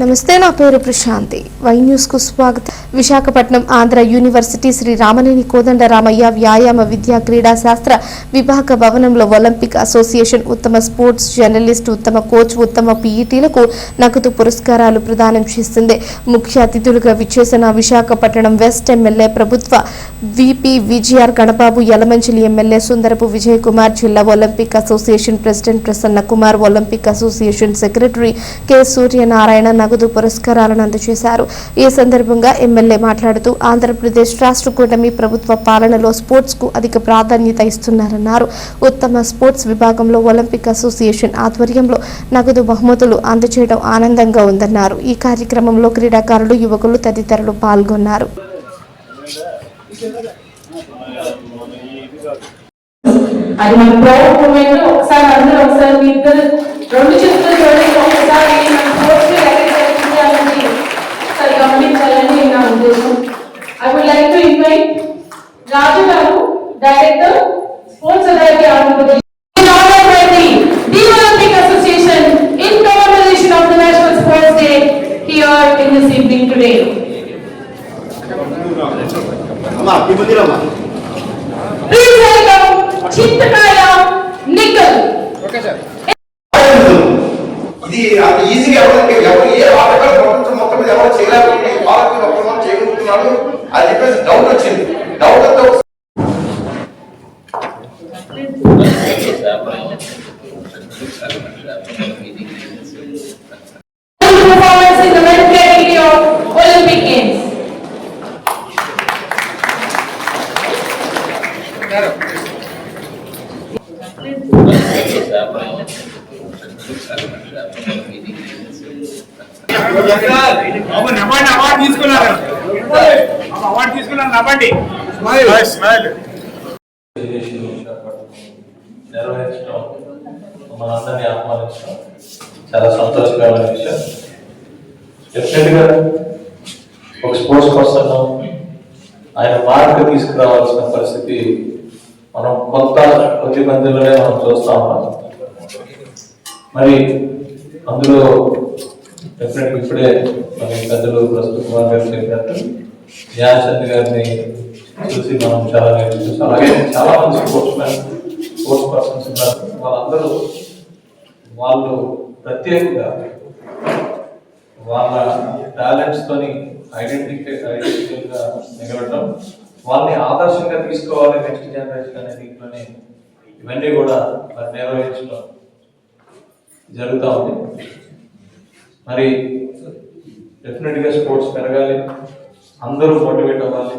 నమస్తే నా పేరు ప్రశాంతి. వై న్యూస్కు స్వాగతం. విశాఖపట్నం ఆంధ్ర యూనివర్సిటీ శ్రీ రామనేని కోదండరామయ్య వ్యాయామ విద్యా క్రీడా శాస్త్ర విభాగ భవనంలో ఒలింపిక్ అసోసియేషన్ ఉత్తమ స్పోర్ట్స్ జర్నలిస్ట్ ఉత్తమ కోచ్ ఉత్తమ పీఈటీలకు నగదు పురస్కారాలు ప్రదానం చేసింది ముఖ్య అతిథులుగా విచ్చేసిన విశాఖపట్నం వెస్ట్ ఎమ్మెల్యే ప్రభుత్వ VP VGR Ganababu Yelamanchili MLA Sundarapu Vijay Kumar జిల్లా Olympic association president Prasanna Kumar Olympic association secretary K Suryanarayana నగదు పురస్కారాలను అందజేశారు. ఈ సందర్భంగా ఎమ్మెల్యే మాట్లాడుతూ ఆంధ్రప్రదేశ్ రాష్ట్ర కూటమి ప్రభుత్వ పాలనలో స్పోర్ట్స్కు అధిక ప్రాధాన్యత ఇస్తున్నారన్నారు. ఉత్తమ స్పోర్ట్స్ విభాగంలో ఒలింపిక్ అసోసియేషన్ ఆధ్వర్యంలో నగదు బహుమతులు అందజేయడం ఆనందంగా ఉందన్నారు. ఈ కార్యక్రమంలో క్రీడాకారులు యువకులు తదితరులు పాల్గొన్నారు. అది మన ప్రౌడ్ మూమెంట్ ఒకసారి అందరూ ఒకసారి మీ ఇద్దరు రెండు చేతులు ఇన్వైట్ రాజు గారు director sports authority Andhra Pradesh The Olympic Association in commemoration of the National Sports Day here in this evening today. Please welcome Chintakaya Nikal. ఇది అంత ఈజీగా ఎవరికి ఎవరు ఏ ఆటగాడు ప్రపంచం మొత్తం ఎవరు చేయలేకపోతే భారతీయ ఒక్కరు చేయగలుగుతున్నాడు అని చెప్పేసి డౌట్ వచ్చింది. డౌట్ అంతా తీసుకున్నారు performance in the men's category of Olympic Games. బాబు నవ్వండి అవార్డు తీసుకున్నారు బాబు నవ్వండి మనందరినీ ఆహ్వానించడం చాలా సంతోషకరమైన విషయం. డెఫినెట్గా ఒక స్పోర్ట్స్ పర్సన్ ఆయన మార్క్ తీసుకురావాల్సిన పరిస్థితి మనం కొత్త కొద్ది మందిలోనే మనం చూస్తా ఉన్నాం. మరి అందులో డెఫినెట్ ఇప్పుడే మన పెద్దలు ప్రస్తుత కుమార్ గారు చెప్పినట్టు ధ్యాన్చంద్ గారిని చూసి మనం చాలా నేర్చుకోవచ్చు అలాగే చాలా మంది స్పోర్ట్స్ మ్యాన్ స్పోర్ట్స్ పర్సన్స్ ఉన్నారు. వాళ్ళందరూ వాళ్ళు ప్రత్యేకంగా వాళ్ళ టాలెంట్స్ తోని ఐడెంటిఫై ఐడెంటిఫైగా మిగలటం వాళ్ళని ఆదర్శంగా తీసుకోవాలి నెక్స్ట్ జనరేషన్ అనే దీంట్లోనే ఇవన్నీ కూడా మరి నిర్వహించడం జరుగుతూ ఉంది. మరి డెఫినెట్గా స్పోర్ట్స్ పెరగాలి. అందరూ మోటివేట్ అవ్వాలి.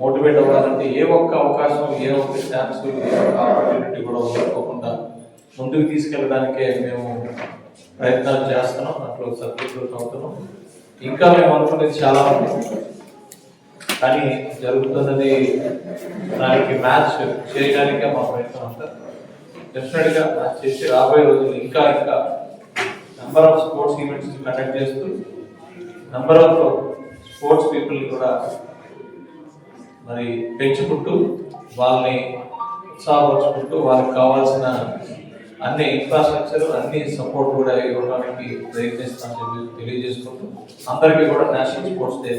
మోటివేట్ అవ్వాలంటే ఏ ఒక్క అవకాశం ఏ ఒక్క ఛాన్స్ ఏ ఒక్క ఆపర్చునిటీ కూడా వదులుకోకుండా ముందుకు తీసుకెళ్ళడానికే మేము ప్రయత్నాలు చేస్తున్నాం. అట్లా సక్సెస్ఫుల్ అవుతున్నాం. ఇంకా మేము అనుకునేది చాలా ఉంది. కానీ జరుగుతున్నది దానికి మ్యాచ్ చేయడానికే మా ప్రయత్నం అంతా. డెఫినెట్గా మ్యాచ్ చేసి రాబోయే రోజులు ఇంకా ఇంకా number of sports events conduct చేస్తూ నెంబర్ ఆఫ్ స్పోర్ట్స్ పీపుల్ని కూడా మరి పెంచుకుంటూ వాళ్ళని ఉత్సాహపరుచుకుంటూ వాళ్ళకి కావాల్సిన అన్ని ఇన్ఫ్రాస్ట్రక్చర్ అన్ని సపోర్ట్ కూడా ఇవ్వడానికి ప్రయత్నిస్తామని చెప్పి తెలియజేసుకుంటూ అందరికీ కూడా నేషనల్ స్పోర్ట్స్ డే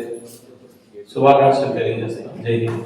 శుభాకాంక్షలు తెలియజేస్తాం. జై హింద్.